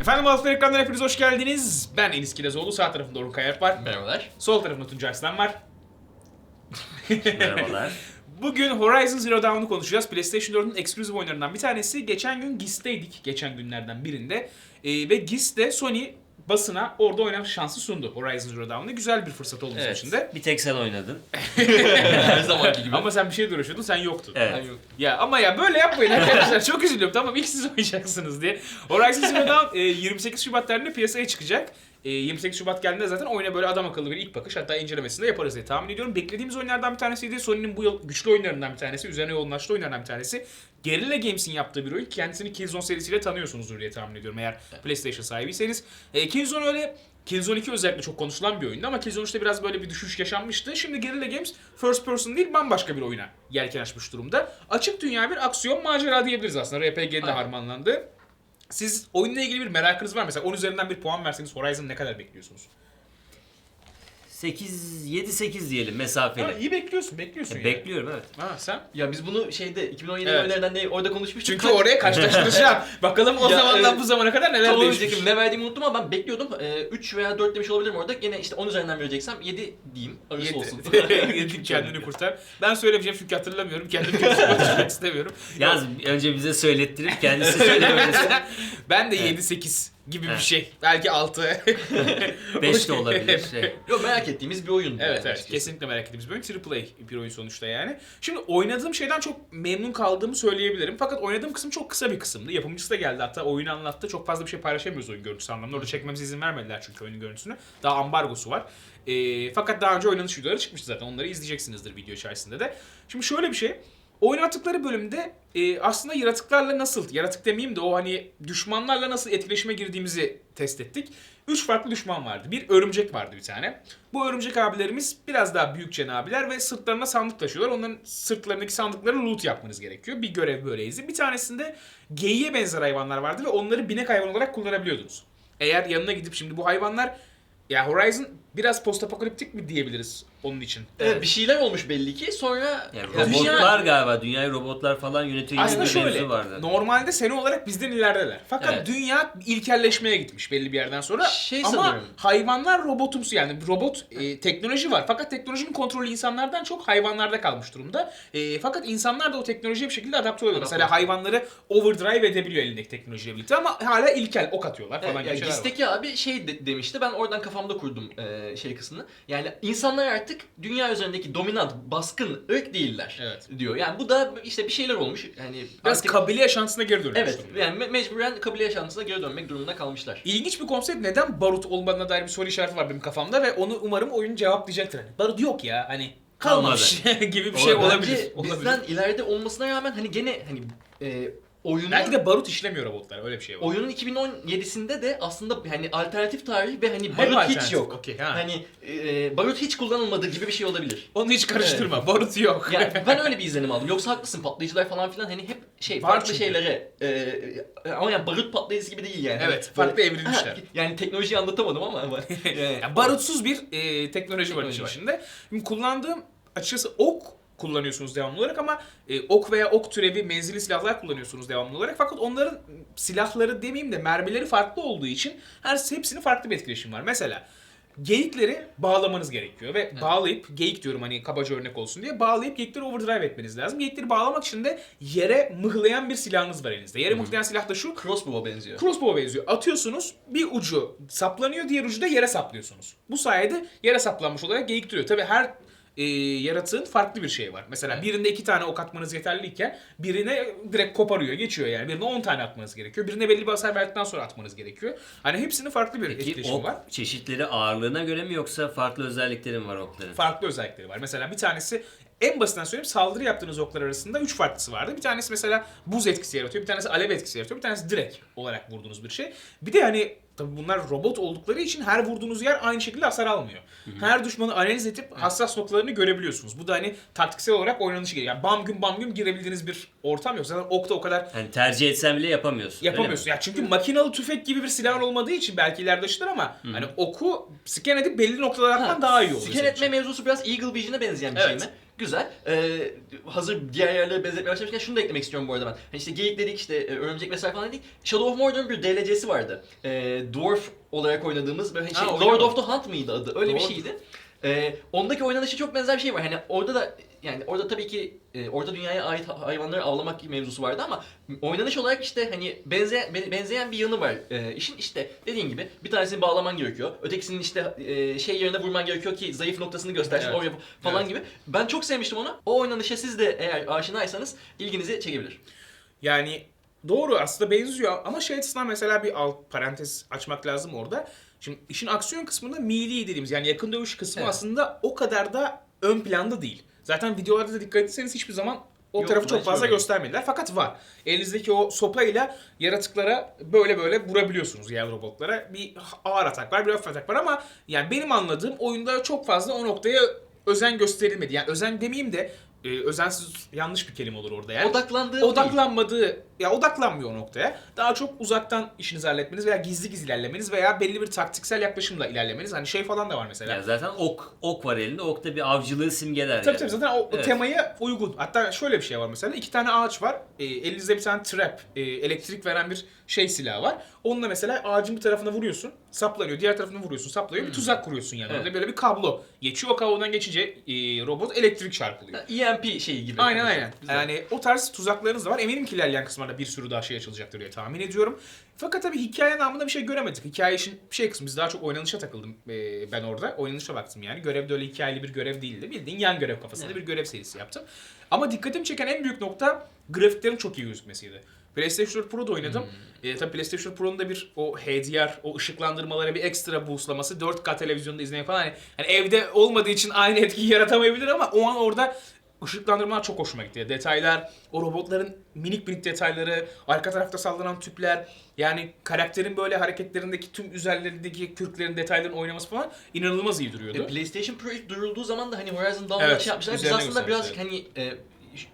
Efendim Altın Ekran'dan hepiniz hoş geldiniz. Ben Enis Kirezoğlu, sağ tarafımda Orhun Kayart var. Merhabalar. Sol tarafımda Tuncay Arslan var. Merhabalar. Bugün Horizon Zero Dawn'u konuşacağız. PlayStation 4'ün eksklusif oyunlarından bir tanesi. Geçen gün GIS'teydik, geçen günlerden birinde. Ee, ve GIS'te Sony basına orada oynama şansı sundu Horizon Zero Dawn'u. Güzel bir fırsat oldu bizim için de. Bir tek sen oynadın. Her zamanki gibi. Ama sen bir şey uğraşıyordun, sen yoktun. Evet. Yani yok. Ya ama ya böyle yapmayın arkadaşlar. Çok üzülüyorum. Tamam ilk siz oynayacaksınız diye. Horizon Zero Dawn e, 28 Şubat tarihinde piyasaya çıkacak. E, 28 Şubat geldiğinde zaten oyuna böyle adam akıllı bir ilk bakış hatta incelemesini de yaparız diye tahmin ediyorum. Beklediğimiz oyunlardan bir tanesiydi. Sony'nin bu yıl güçlü oyunlarından bir tanesi. Üzerine yoğunlaştığı oyunlardan bir tanesi. Guerrilla Games'in yaptığı bir oyun. Kendisini Killzone serisiyle tanıyorsunuzdur diye tahmin ediyorum eğer PlayStation sahibiyseniz. E, Killzone öyle Killzone 2 özellikle çok konuşulan bir oyundu ama Killzone 3'te biraz böyle bir düşüş yaşanmıştı. Şimdi Guerrilla Games first person değil bambaşka bir oyuna yelken açmış durumda. Açık dünya bir aksiyon macera diyebiliriz aslında. RPG'nin de Aynen. harmanlandı. Siz oyunla ilgili bir merakınız var? Mesela 10 üzerinden bir puan verseniz Horizon ne kadar bekliyorsunuz? 8 7 8 diyelim Ha, mesafeli. iyi bekliyorsun, bekliyorsun yani. Bekliyorum evet. Ha sen? Ya biz bunu şeyde 2017 Evet. oyunlarından ne orada konuşmuştuk. Çünkü oraya karşılaştıracağım. Bakalım o Ya, zamandan evet. bu zamana kadar neler Tam değişmiş. önceki ne verdiğimi unuttum ama ben bekliyordum. Ee, 3 veya 4 demiş olabilirim orada. Yine işte 10 üzerinden vereceksem 7 diyeyim. Arası Yedi. olsun. Yedi, kendini kurtar. Ben söylemeyeceğim çünkü hatırlamıyorum. Kendimi kötü konuşmak istemiyorum. Yalnız önce bize söylettirip kendisi söylemesi. Ben de Evet. 7-8 gibi bir Evet. şey. Belki 6. 5 de olabilir. Şey. Yok merak ettiğimiz bir oyun. Evet evet kesinlikle merak ettiğimiz bir oyun. Triple A bir oyun sonuçta yani. Şimdi oynadığım şeyden çok memnun kaldığımı söyleyebilirim. Fakat oynadığım kısım çok kısa bir kısımdı. Yapımcısı da geldi hatta oyunu anlattı. Çok fazla bir şey paylaşamıyoruz oyun görüntüsü anlamında. Orada çekmemize izin vermediler çünkü oyunun görüntüsünü. Daha ambargosu var. Ee, fakat daha önce oynanış videoları çıkmıştı zaten. Onları izleyeceksinizdir video içerisinde de. Şimdi şöyle bir şey. Oynattıkları bölümde e, aslında yaratıklarla nasıl, yaratık demeyeyim de o hani düşmanlarla nasıl etkileşime girdiğimizi test ettik. Üç farklı düşman vardı. Bir örümcek vardı bir tane. Bu örümcek abilerimiz biraz daha büyük abiler ve sırtlarına sandık taşıyorlar. Onların sırtlarındaki sandıkları loot yapmanız gerekiyor. Bir görev böyleydi. Bir tanesinde geyiğe benzer hayvanlar vardı ve onları binek hayvan olarak kullanabiliyordunuz. Eğer yanına gidip şimdi bu hayvanlar ya Horizon biraz postapokaliptik mi diyebiliriz onun için? Evet bir şeyler olmuş belli ki. Sonra Yani Ya dünya- robotlar galiba dünyayı robotlar falan yönetiyor gibi Aslında bir şöyle, mevzu vardı. normalde sene olarak bizden ilerideler. Fakat Evet. dünya ilkelleşmeye gitmiş belli bir yerden sonra. Şey Ama sanıyorum. hayvanlar robotumsu yani robot e, teknoloji var. Fakat teknolojinin kontrolü insanlardan çok hayvanlarda kalmış durumda. E, fakat insanlar da o teknolojiye bir şekilde adapte oluyor. Adapte Mesela hayvanları overdrive edebiliyor elindeki teknolojiyle birlikte ama hala ilkel ok atıyorlar falan Evet, gibi ya şeyler var. GIS'teki abi şey de- demişti ben oradan kafamda kurdum e, şey kısmını. Yani insanlar artık dünya üzerindeki dominant, baskın ırk değiller Evet. diyor. Yani bu da işte bir şeyler olmuş. Yani Biraz artık- kabile yaşantısına geri dönüyor. Evet yani me- mecburen kabile yaşantısına geri dönmek durumunda kalmışlar. İlginç bir konsept. Neden barut olmadığına dair bir soru işareti var benim kafamda ve onu umarım oyun cevaplayacaktır. Hani barut yok ya hani kalmamış gibi bir şey Olabilir. olabilir. bizden ileride olmasına rağmen hani gene hani e, oyunun Belki de barut işlemiyor robotlar öyle bir şey var. oyunun 2017'sinde de aslında hani alternatif tarih ve hani Hep barut hiç alternatif, yok. okey, ha. Hani e, barut hiç kullanılmadı gibi bir şey olabilir. Onu hiç karıştırma. Barut yok. Yani ben öyle bir izlenim aldım. Yoksa haklısın patlayıcılar falan filan hani hep şey Var farklı çünkü. şeylere e, ama yani barut patlayıcısı gibi değil yani. Evet, Böyle- farklı evrilmişler. Ha, yani teknolojiyi anlatamadım ama. ama yani, Ya barutsuz bir e, teknoloji var işin var. içinde. Şimdi kullandığım açıkçası ok kullanıyorsunuz devamlı olarak ama e, ok veya ok türevi menzilli silahlar kullanıyorsunuz devamlı olarak. Fakat onların silahları demeyeyim de mermileri farklı olduğu için her hepsinin farklı bir etkileşim var. Mesela geyikleri bağlamanız gerekiyor ve bağlayıp geyik diyorum hani kabaca örnek olsun diye bağlayıp geyikleri overdrive etmeniz lazım. Geyikleri bağlamak için de yere mıhlayan bir silahınız var elinizde. Yere mıhlayan silah da şu. Crossbow'a benziyor. Crossbow'a benziyor. Atıyorsunuz bir ucu saplanıyor diğer ucu da yere saplıyorsunuz. Bu sayede yere saplanmış olarak geyik duruyor. Tabi her e, yaratığın farklı bir şeyi var. Mesela Evet. birinde iki tane ok atmanız yeterliyken birine direkt koparıyor, geçiyor yani. Birine 10 tane atmanız gerekiyor. Birine belli bir hasar verdikten sonra atmanız gerekiyor. Hani hepsinin farklı bir Peki etkileşimi ok var. çeşitleri ağırlığına göre mi yoksa farklı özellikleri mi var okların? Farklı özellikleri var. Mesela bir tanesi en basitinden söyleyeyim saldırı yaptığınız oklar arasında 3 farklısı vardı. Bir tanesi mesela buz etkisi yaratıyor, bir tanesi alev etkisi yaratıyor, bir tanesi direkt olarak vurduğunuz bir şey. Bir de hani tabii bunlar robot oldukları için her vurduğunuz yer aynı şekilde hasar almıyor. Her düşmanı analiz edip hassas noktalarını görebiliyorsunuz. Bu da hani taktiksel olarak oynanışı gerekiyor. Yani bam gün bam gün girebildiğiniz bir ortam yok. Zaten okta o kadar Yani tercih etsen bile yapamıyorsun. yapamıyorsun. Ya çünkü makinalı tüfek gibi bir silah olmadığı için belki ileride ışıtır ama hani oku scan edip belli noktalara atman daha iyi oluyor. Scan senin etme için. mevzusu biraz Eagle Vision'a benzeyen bir Evet. şey mi? Güzel. Ee, hazır diğer yerlere benzetmeye başlamışken şunu da eklemek istiyorum bu arada ben. Hani işte geyik dedik, işte e, örümcek vesaire falan dedik. Shadow of Mordor'un bir DLC'si vardı. Ee, Dwarf olarak oynadığımız böyle şey, Ha, Lord oynamadım. of the Hunt mıydı adı? Öyle bir Doğru. şeydi. Ee, ondaki oynanışı çok benzer bir şey var. Hani orada da yani orada tabii ki e, orta dünyaya ait ha- hayvanları avlamak mevzusu vardı ama oynanış olarak işte hani benzeyen be- benzeyen bir yanı var. Ee, işin işte dediğin gibi bir tanesini bağlaman gerekiyor. Ötekisinin işte e, şey yerine vurman gerekiyor ki zayıf noktasını göstersin Evet. oraya falan Evet. gibi. Ben çok sevmiştim onu. O oynanışa siz de eğer aşinaysanız ilginizi çekebilir. Yani doğru aslında benziyor ama şey açısından mesela bir alt parantez açmak lazım orada. Şimdi işin aksiyon kısmında melee dediğimiz yani yakın dövüş kısmı Evet. aslında o kadar da ön planda değil. Zaten videolarda da dikkat etseniz hiçbir zaman o Yok, tarafı ben çok hiç fazla görmedim. göstermediler. Fakat var. Elinizdeki o sopayla yaratıklara böyle böyle vurabiliyorsunuz diğer robotlara. Bir ağır atak var, bir hafif atak var ama yani benim anladığım oyunda çok fazla o noktaya özen gösterilmedi. Yani özen demeyeyim de e, özensiz yanlış bir kelime olur orada yani Odaklandığı değil. odaklanmadığı ya odaklanmıyor o noktaya. Daha çok uzaktan işinizi halletmeniz veya gizli gizli ilerlemeniz veya belli bir taktiksel yaklaşımla ilerlemeniz. Hani şey falan da var mesela. Yani zaten ok ok var elinde. Ok da bir avcılığı simgeler. Tabii yani. tabii zaten o, Evet. temaya uygun. Hatta şöyle bir şey var mesela. iki tane ağaç var. E, elinizde bir tane trap, e, elektrik veren bir şey silahı var. Onunla mesela ağacın bir tarafına vuruyorsun, saplanıyor. Diğer tarafına vuruyorsun, saplanıyor. Bir tuzak kuruyorsun yani. Evet. Orada böyle bir kablo geçiyor. O kablodan geçince e, robot elektrik çarpılıyor. Ha, EMP şeyi gibi. Aynen aynen. Güzel. Yani o tarz tuzaklarınız da var. Eminim ki ilerleyen kısımlarda bir sürü daha şey açılacaktır diye tahmin ediyorum. Fakat tabii hikaye namında bir şey göremedik. Hikaye işin şey kısmı biz daha çok oynanışa takıldım ee, ben orada. Oynanışa baktım yani. Görevde öyle hikayeli bir görev değildi. Bildiğin yan görev kafasında Evet. bir görev serisi yaptım. Ama dikkatimi çeken en büyük nokta grafiklerin çok iyi gözükmesiydi. PlayStation 4 Pro'da oynadım. Hmm. Ee, tabii PlayStation 4 Pro'nun da bir o HDR, o ışıklandırmalara bir ekstra boostlaması, 4K televizyonda izlemek falan hani, hani evde olmadığı için aynı etkiyi yaratamayabilir ama o an orada ışıklandırmalar çok hoşuma gitti. Detaylar, o robotların minik minik detayları, arka tarafta sallanan tüpler, yani karakterin böyle hareketlerindeki tüm üzerlerindeki kürklerin detayların oynaması falan inanılmaz iyi duruyordu. E, PlayStation Pro ilk duyurulduğu zaman da hani Horizon Dawn'da Evet, şey yapmışlar. Biz aslında biraz göstermişler. hani e,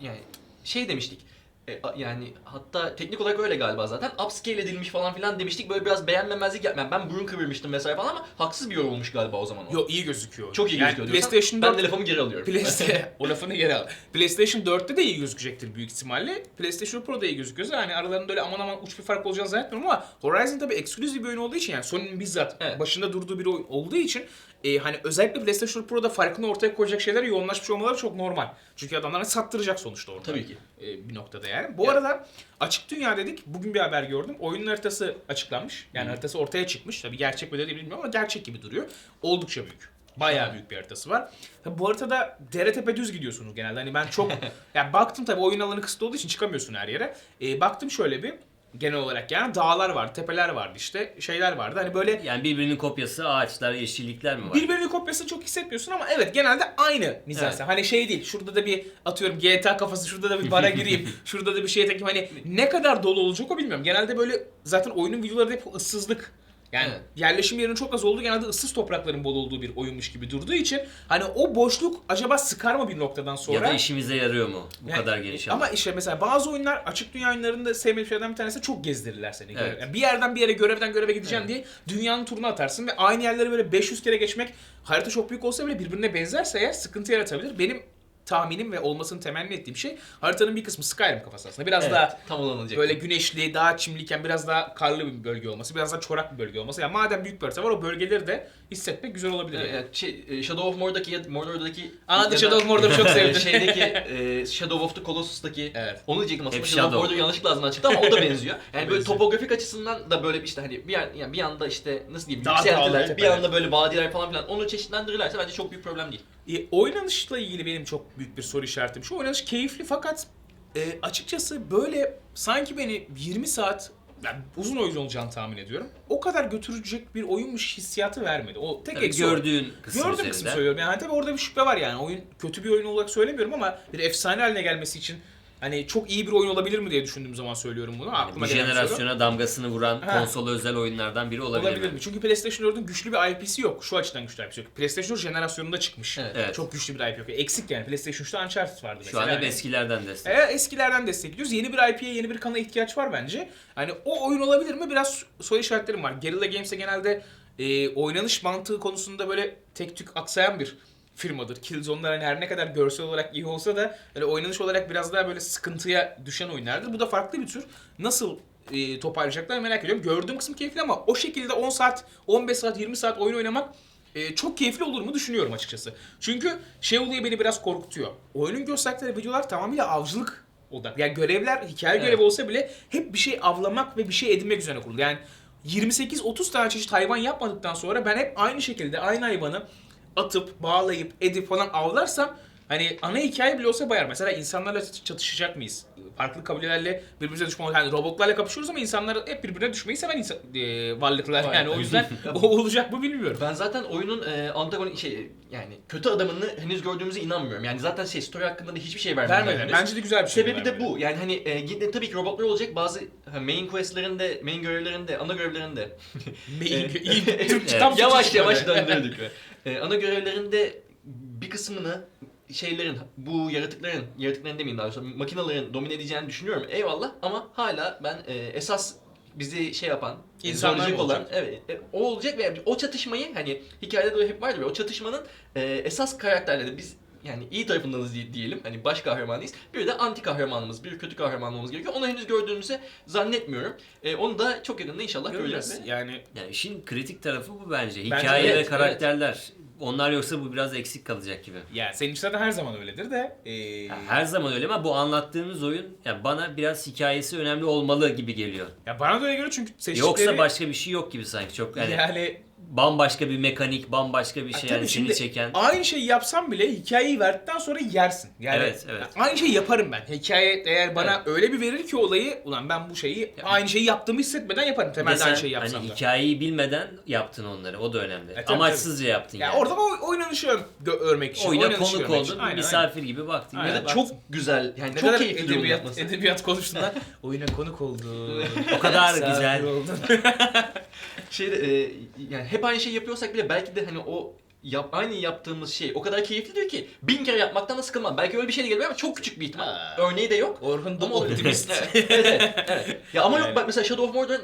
yani şey demiştik. E, a- yani hatta teknik olarak öyle galiba zaten. Upscale edilmiş falan filan demiştik. Böyle biraz beğenmemezlik yapmayan. Ben burun kıvırmıştım vesaire falan ama haksız bir yorum olmuş galiba o zaman o. Yo iyi gözüküyor. Çok iyi gözüküyor diyorsan PlayStation ben 4 de lafımı geri alıyorum. PlayStation o lafını geri al. PlayStation 4'te de iyi gözükecektir büyük ihtimalle. PlayStation Pro'da iyi gözüküyorsa yani aralarında öyle aman aman uç bir fark olacağını zannetmiyorum ama Horizon tabii eksklusif bir oyun olduğu için yani Sony'nin bizzat Evet. başında durduğu bir oyun olduğu için e, hani özellikle PlayStation Pro'da farkını ortaya koyacak şeyler yoğunlaşmış olmaları çok normal. Çünkü adamlar sattıracak sonuçta orada. Tabii ki. E, bir noktada yani. Bu Evet. arada açık dünya dedik. Bugün bir haber gördüm. Oyunun haritası açıklanmış. Yani haritası ortaya çıkmış. Tabii gerçek mi değil bilmiyorum ama gerçek gibi duruyor. Oldukça büyük. Bayağı büyük bir haritası var. Tabii bu haritada dere tepe düz gidiyorsunuz genelde. Hani ben çok yani baktım tabii oyun alanı kısıtlı olduğu için çıkamıyorsun her yere. E, baktım şöyle bir genel olarak yani dağlar vardı, tepeler vardı işte şeyler vardı. Hani böyle Yani birbirinin kopyası ağaçlar, yeşillikler mi var? Birbirinin kopyasını çok hissetmiyorsun ama evet genelde aynı mizansen. Hani şey değil. Şurada da bir atıyorum GTA kafası, şurada da bir bara gireyim, şurada da bir şey takayım. Hani ne kadar dolu olacak o bilmiyorum. Genelde böyle zaten oyunun videoları da hep ıssızlık. Yani Evet. yerleşim yerinin çok az olduğu genelde ıssız toprakların bol olduğu bir oyunmuş gibi durduğu için hani o boşluk acaba sıkar mı bir noktadan sonra? Ya da işimize yarıyor mu bu Yani- kadar geniş alan? Ama işte mesela bazı oyunlar açık dünya oyunlarında sevmediğim şeylerden bir tanesi çok gezdirirler seni. Evet. Yani bir yerden bir yere görevden göreve gideceğim Evet. diye dünyanın turunu atarsın ve aynı yerleri böyle 500 kere geçmek harita çok büyük olsa bile birbirine benzerse eğer sıkıntı yaratabilir. Benim tahminim ve olmasını temenni ettiğim şey haritanın bir kısmı Skyrim kafası aslında. Biraz Evet, daha tam olanılacak. böyle güneşli, daha çimliyken biraz daha karlı bir bölge olması, biraz daha çorak bir bölge olması. Yani madem büyük bir harita var o bölgeleri de hissetmek güzel olabilir. Evet, yani. şey, e, Shadow of Mordor'daki ya Mordor'daki Aa, ya The da- Shadow of Mordor'u çok sevdim. Şeydeki e, Shadow of the Colossus'taki Evet. onu diyecektim aslında Hep Shadow of Shadow. Mordor yanlışlıkla ağzımdan çıktı ama o da benziyor. Yani böyle topografik açısından da böyle işte hani bir yan, yani bir anda işte nasıl diyeyim Daha dağlar, yükseltiler, bir tepeler. anda böyle vadiler falan filan onu çeşitlendirirlerse bence çok büyük problem değil. E, oynanışla ilgili benim çok büyük bir soru işaretim şu. Oynanış keyifli fakat e, açıkçası böyle sanki beni 20 saat yani uzun oyun olacağını tahmin ediyorum. O kadar götürecek bir oyunmuş hissiyatı vermedi. O tek Tabii eksi o. gördüğün kısım Gördüğüm üzerinden. kısmı söylüyorum. Yani tabii orada bir şüphe var yani. Oyun kötü bir oyun olarak söylemiyorum ama bir efsane haline gelmesi için hani çok iyi bir oyun olabilir mi diye düşündüğüm zaman söylüyorum bunu. Aklıma bir jenerasyona damgasını vuran Ha. konsola özel oyunlardan biri olabilir, Olabilir mi? mi? Çünkü PlayStation 4'ün güçlü bir IP'si yok. Şu açıdan güçlü IP'si yok. PlayStation 4 jenerasyonunda çıkmış. Evet. Evet. Çok güçlü bir IP yok. Eksik yani. PlayStation 3'te Uncharted vardı Şu mesela. an hep Yani- eskilerden destek. Eğer eskilerden destekliyoruz. Yeni bir IP'ye, yeni bir kana ihtiyaç var bence. Hani o oyun olabilir mi? Biraz soru işaretlerim var. Guerrilla Games'e genelde e, oynanış mantığı konusunda böyle tek tük aksayan bir firmadır. Killzone'lar hani her ne kadar görsel olarak iyi olsa da böyle oynanış olarak biraz daha böyle sıkıntıya düşen oyunlardır. Bu da farklı bir tür. Nasıl e, toparlayacaklar merak ediyorum. Gördüğüm kısım keyifli ama o şekilde 10 saat, 15 saat, 20 saat oyun oynamak e, çok keyifli olur mu düşünüyorum açıkçası. Çünkü şey oluyor beni biraz korkutuyor. Oyunun gösterdikleri videolar tamamıyla avcılık odak. Yani görevler hikaye Evet. görevi olsa bile hep bir şey avlamak ve bir şey edinmek üzerine kurulu. Yani 28-30 tane çeşit hayvan yapmadıktan sonra ben hep aynı şekilde aynı hayvanı atıp, bağlayıp, edip falan avlarsam hani ana hikaye bile olsa bayar. Mesela insanlarla çat- çatışacak mıyız? Farklı kabilelerle birbirimize düşman yani robotlarla kapışıyoruz ama insanlar hep birbirine düşmeyi seven insan, e, varlıklar Var. yani o yüzden o olacak mı bilmiyorum. Ben zaten oyunun e, antagonik şey yani kötü adamını henüz gördüğümüze inanmıyorum. Yani zaten şey story hakkında da hiçbir şey vermediler. Vermeden. henüz. Bence de güzel bir şey. Sebebi de bu. Yani hani e, yine tabii ki robotlar olacak bazı main questlerinde, main görevlerinde, ana görevlerinde Main- E, iyi Türkçe tam yavaş yavaş döndürdük. E, ana görevlerinde bir kısmını şeylerin, bu yaratıkların, yaratıkların demeyeyim daha doğrusu, makinaların domine edeceğini düşünüyorum. Eyvallah ama hala ben e, esas bizi şey yapan, İnsanlar zorlayacak mı olan, olacak? evet, e, o olacak ve o çatışmayı hani hikayede de hep vardır ya, o çatışmanın e, esas karakterleri biz yani iyi tarafındanız diye- diyelim. Hani baş kahramanıyız. Bir de anti kahramanımız, bir kötü kahraman olmamız gerekiyor. Onu henüz gördüğümüzü zannetmiyorum. E, onu da çok yakında inşallah göreceğiz. Göreceğiz. Yani Yani işin kritik tarafı bu bence. Bence Hikaye evet, ve karakterler. Onlar yoksa bu biraz eksik kalacak gibi. ya senin için zaten her zaman öyledir de. e, Ya her zaman öyle ama bu anlattığımız oyun ya bana biraz hikayesi önemli olmalı gibi geliyor. ya bana da öyle geliyor çünkü seçtikleri... Yoksa başka bir şey yok gibi sanki. Çok yani, yani bambaşka bir mekanik, bambaşka bir Ha, şey tabii yani şimdi seni çeken. Aynı şeyi yapsam bile hikayeyi verdikten sonra yersin. Yani Evet, evet. Aynı şeyi yaparım ben. Hikaye eğer bana öyle bir verir ki olayı ulan ben bu şeyi aynı şeyi yaptığımı hissetmeden yaparım. Temelde sen aynı şeyi yapsam hani da. hikayeyi bilmeden yaptın onları. O da önemli. tabii, Amaçsızca yaptın Ya yani. orada o oynanışı örmek için. Oyuna oynanışı konuk görmek için. oldun, Aynen, misafir gibi baktın. Aynen. Ya da baktım. çok güzel, yani Ne çok kadar keyifli durum edebiyat, yapması. edebiyat konuştuğunda oyuna konuk oldu. O kadar güzel. Şeyde e, yani hep aynı şeyi yapıyorsak bile belki de hani o yap, aynı yaptığımız şey o kadar keyiflidir ki bin kere yapmaktan da sıkılmam. Belki öyle bir şey de gelebilir ama çok küçük bir ihtimal. Ha. Örneği de yok. Orhun da Ama optimist. evet, evet, evet. Ya ama Yani. yok bak mesela Shadow of Mordor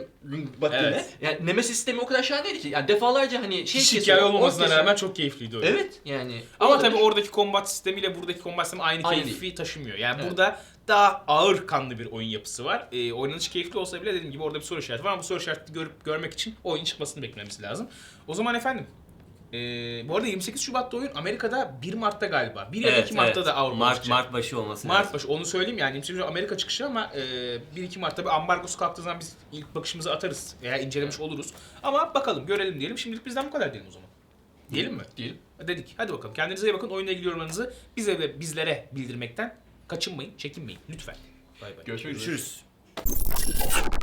bak yine. Evet. Yani Nemesis sistemi o kadar şahaneydi ki. Yani defalarca hani şey Hiç kesiyor, hikaye ork olmasına kesiyor. rağmen çok keyifliydi oyun. Evet yani. Ama tabii oradaki kombat sistemiyle buradaki kombat sistemi aynı Aynı keyfi taşımıyor. Yani Evet. burada daha ağır kanlı bir oyun yapısı var. Ee, oynanış keyifli olsa bile dediğim gibi orada bir soru işareti var ama bu soru işaretini görüp görmek için oyun çıkmasını beklememiz lazım. O zaman efendim ee, bu arada 28 Şubat'ta oyun Amerika'da 1 Mart'ta galiba. 1 ya da 2 Mart'ta da Avrupa Mart, çıkacak. Mart başı olması Mart lazım. başı onu söyleyeyim yani 28 Şubat Amerika çıkışı ama e, 1-2 Mart'ta bir ambargosu kalktığı zaman biz ilk bakışımızı atarız veya incelemiş oluruz. Ama bakalım görelim diyelim. Şimdilik bizden bu kadar diyelim o zaman. Diyelim mi? Diyelim. Dedik. Hadi bakalım. Kendinize iyi bakın. Oyunla ilgili yorumlarınızı bize ve bizlere bildirmekten kaçınmayın, çekinmeyin. Lütfen. Bay bay. Görüşmek üzere. Görüşürüz.